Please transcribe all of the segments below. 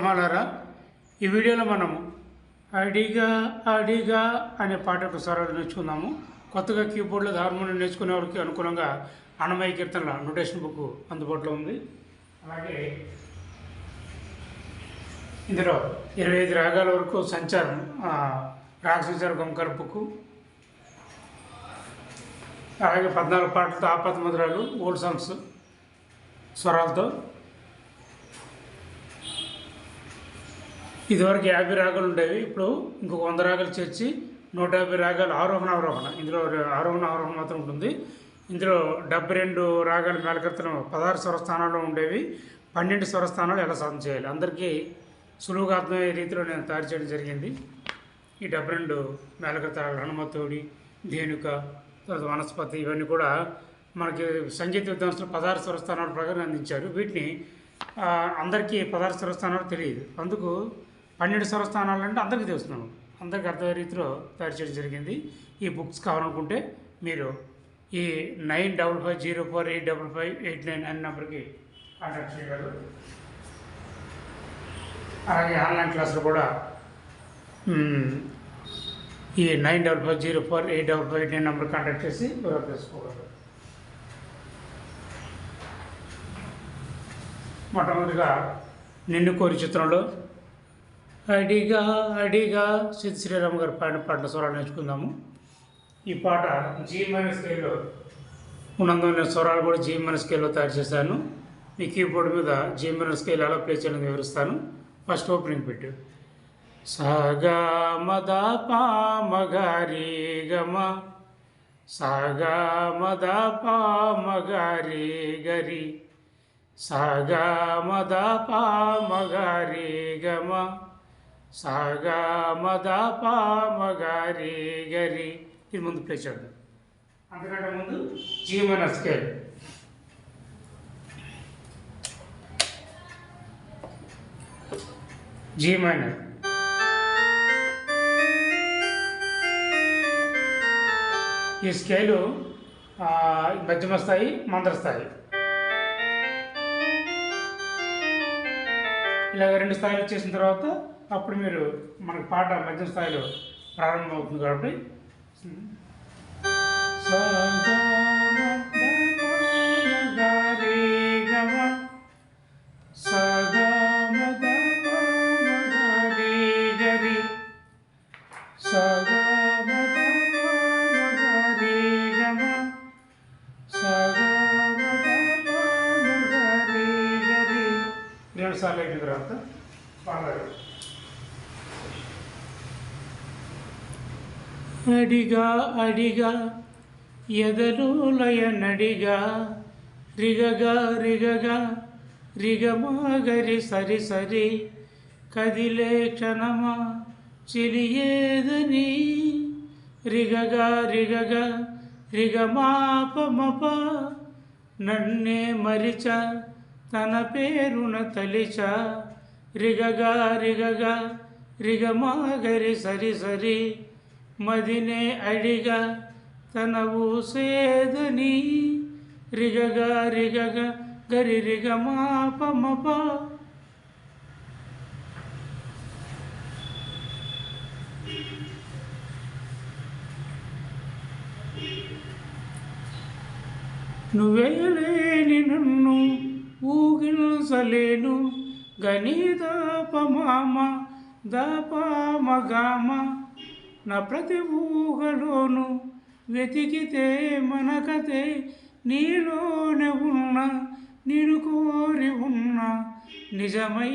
కుమారారా ఈ వీడియోలో మనము అడిగా అడిగా అనే పాట యొక్క స్వరాలు నేర్చుకుందాము. కొత్తగా కీబోర్డ్లో హార్మోనియం నేర్చుకునే వారికి అనుకూలంగా అన్నమయ్య కీర్తనల నోటేషన్ బుక్ అందుబాటులో ఉంది. అలాగే ఇందులో ఇరవై ఐదు రాగాల వరకు సంచారం రాగ సంచార గొంకర బుక్. అలాగే పద్నాలుగు పాటలతో ఆపద మధురాలు ఓల్డ్ సాంగ్స్ స్వరాలతో. ఇదివరకు యాభై రాగాలు ఉండేవి. ఇప్పుడు ఇంకొక వంద రాగాలు చేర్చి నూట యాభై రాగాలు ఆరోహణ అవరోహణ ఇందులో ఆరోహణ అవరోహణ మాత్రం ఉంటుంది. ఇందులో డెబ్బై రెండు రాగాలు మేలకర్తలు పదహారు స్వరస్థానాల్లో ఉండేవి. పన్నెండు స్వరస్థానాలు ఎలా సాధన చేయాలి? అందరికీ సులువుగా అర్థమయ్యే రీతిలో నేను తయారు చేయడం జరిగింది. ఈ డెబ్బై రెండు మేలకర్తలు హనుమతోడి ధేనుక తర్వాత వనస్పతి ఇవన్నీ కూడా మనకి సంగీత విద్వాంసులు పదహారు స్వరస్థానాల ప్రకారం అందించారు. వీటిని అందరికీ పదహారు స్వరస్థానాలు తెలియదు. అందుకు పన్నెండు స్వరస్థానాలు అంటే అందరికీ తెలుస్తున్నాను. అందరికీ అర్థమయ్యే రీతిలో తయారు చేయడం జరిగింది. ఈ బుక్స్ కావాలనుకుంటే మీరు ఈ nine double five zero four eight double five eight nine అనే నెంబర్కి కాంటాక్ట్ చేయగలరు. అలాగే ఆన్లైన్ క్లాసులు కూడా ఈ nine double five zero four eight double five eight nine number contact చేసి వివరాలు తెలుసుకోగలరు. మొట్టమొదటిగా నిన్ను కోరి చిత్రంలో అడిగా అడిగా సిద్ధ శ్రీరామ్ గారు పాడిన పాటల స్వరాలు నేర్చుకుందాము. ఈ పాట జీ మైనస్ స్కేల్లో ఉన్నందున నేను స్వరాలు కూడా జీ మైనస్ స్కేల్లో తయారు చేశాను. మీ కీబోర్డ్ మీద జీ మైనస్ స్కేల్ ఎలా ప్లే చేయడం వివరిస్తాను. ఫస్ట్ ఓపెనింగ్ పెట్టు సాగా మద పామగారి గమ. సాగా మద పామగారి గరి సాగా మద పామగారి గమ. సగా మద పామగారి గరి ఇది ముందు ప్లే చేద్దాం. అంతకంటే ముందు జీవన స్కేల్. జీ మైనర్ ఈ స్కేలు మధ్యమ స్థాయి మంత్ర స్థాయి. ఇలాగ రెండు స్థాయిలు వచ్చేసిన తర్వాత అప్పుడు మీరు మనకు పాట మధ్య స్థాయిలో ప్రారంభమవుతుంది కాబట్టి. రెండు సార్లు అయిన తర్వాత పాడారు అడిగా అడిగా ఎదలు నడిగా రిగగా రిగగా రిగమాగరి సరి సరి కదిలే క్షణమా చిలియేదని. రిగగా రిగగా రిగమాపమప నన్నే మరిచ తన పేరున తలిచ. రిగగా రిగగా రిగమాగరి సరి సరి మదినే అడిగా తన ఊసేదని రిగగా రిగగా గరి రిగమాపమప నువ్వే లేని నన్ను ఊగిల్సలేను దాపమామ దాపమగామ నా ప్రతి ఊహలోను వెతికితే మనకతే నీలోనే ఉన్న నేను కోరి ఉన్న నిజమై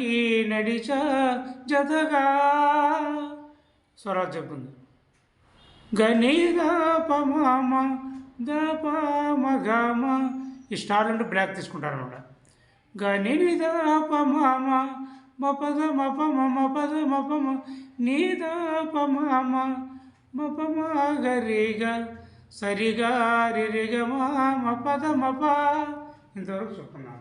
నడిచ జతగా. స్వరాలు చెప్పింది. గణిదాపమామ దాపమగామ ఈ స్టార్లు అంటే బ్లాక్ తీసుకుంటారు అనమాట గణిదాపమామ మపద మపమ మపద మపమ నీదాపమామ మపమ గరిగా సరిగా రిరిగమా మపద మప ఇంతవరకు చెప్తున్నాను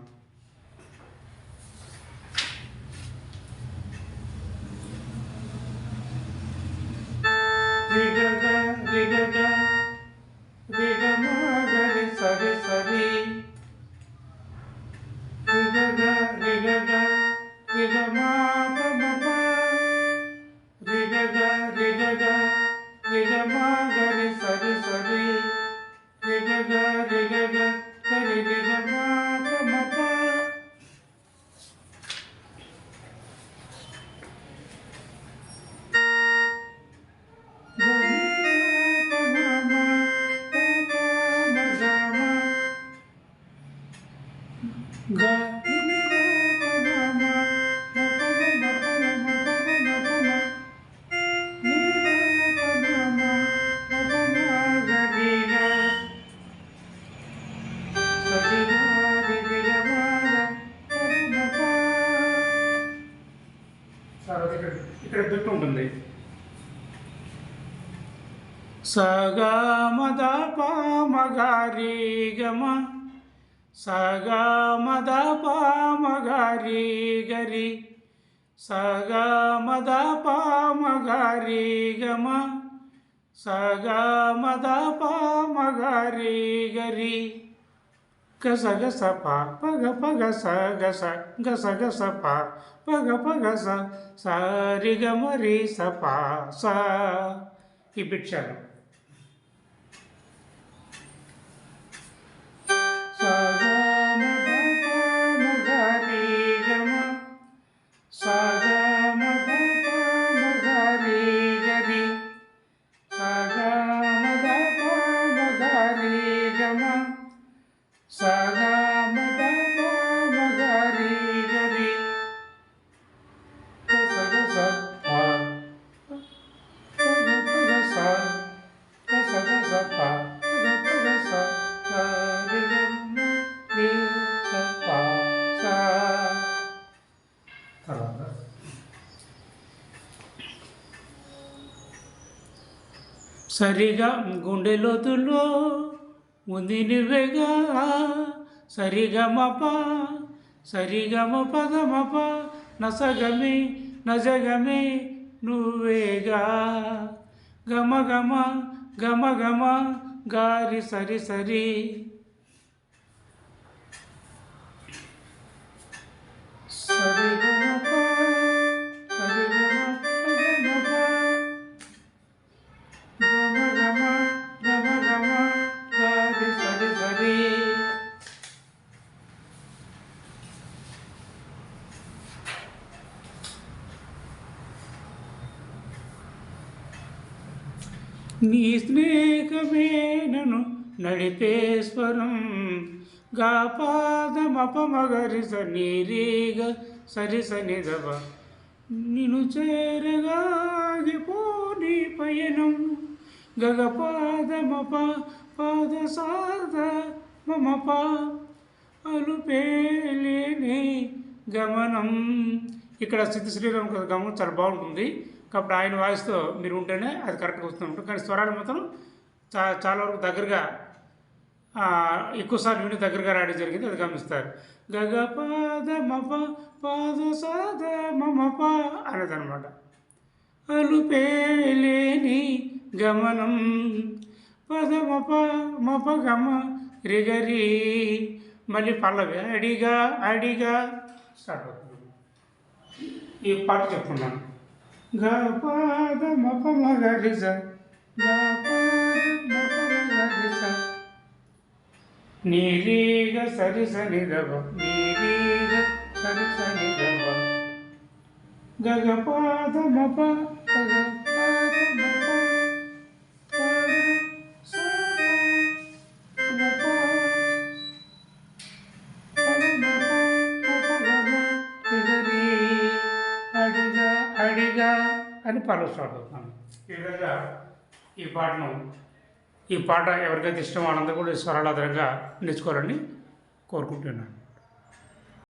ఉంటుంది. సగమద పామగారి గమ సగా పామగారి గరి సగమద పామగారి గమ సగమద పామగారి గరి గస గస ప పగ పగ స గస గస గస ప పగ పగ స సారి మరి స పా సా ఈ బిక్షాలు సరిగా గుండె లోతుల్లో ఉంది నువ్వేగా? సరిగమప సరిగమ పదమప నసగమి నజగమి నువ్వేగా? గమ గమ గమ గమ గారి సరి సరి. నీ స్నేహమే నను నడిపేశ్వరం గా పాదమపమగరి నీరీగ సరి నిను చేరగాగిపో నీ పయనం. గగపాదమప పాద సాద మమప అలుపేలేని గమనం. ఇక్కడ స్థితి శ్రీరామ్ గారి గమనం చాలా బాగుంటుంది. కాబట్టి ఆయన వాయిస్తో మీరు ఉంటేనే అది కరెక్ట్గా వస్తుంది కానీ స్వరాలు మాత్రం చా చాలా వరకు దగ్గరగా ఎక్కువసార్లు విని దగ్గరగా రాయడం జరిగింది. అది గమనిస్తారు. గగ పాద మప పాద సాద మమప అనేది అనమాట అలుపేలేని గమనం పద మప గమ రిగరి మళ్ళీ పల్లవి అడిగా అడిగా. స్టార్ట్ అవుతుంది. ఈ పాట చెప్తున్నాను గ పాద మప మగరిజ గ పాద మప మగరిజ నీరీగ సరి సని దవ నీరీగ సరి సని దవ గగ పాద మప గగ పాద అని స్టార్ట్ అవుతాను ఈ విధంగా ఈ పాటను ఈ పాట ఎవరికైతే ఇష్టమో వాళ్ళందరూ కూడా ఈ స్వరాలాధారంగా నేర్చుకోవాలని కోరుకుంటున్నాను.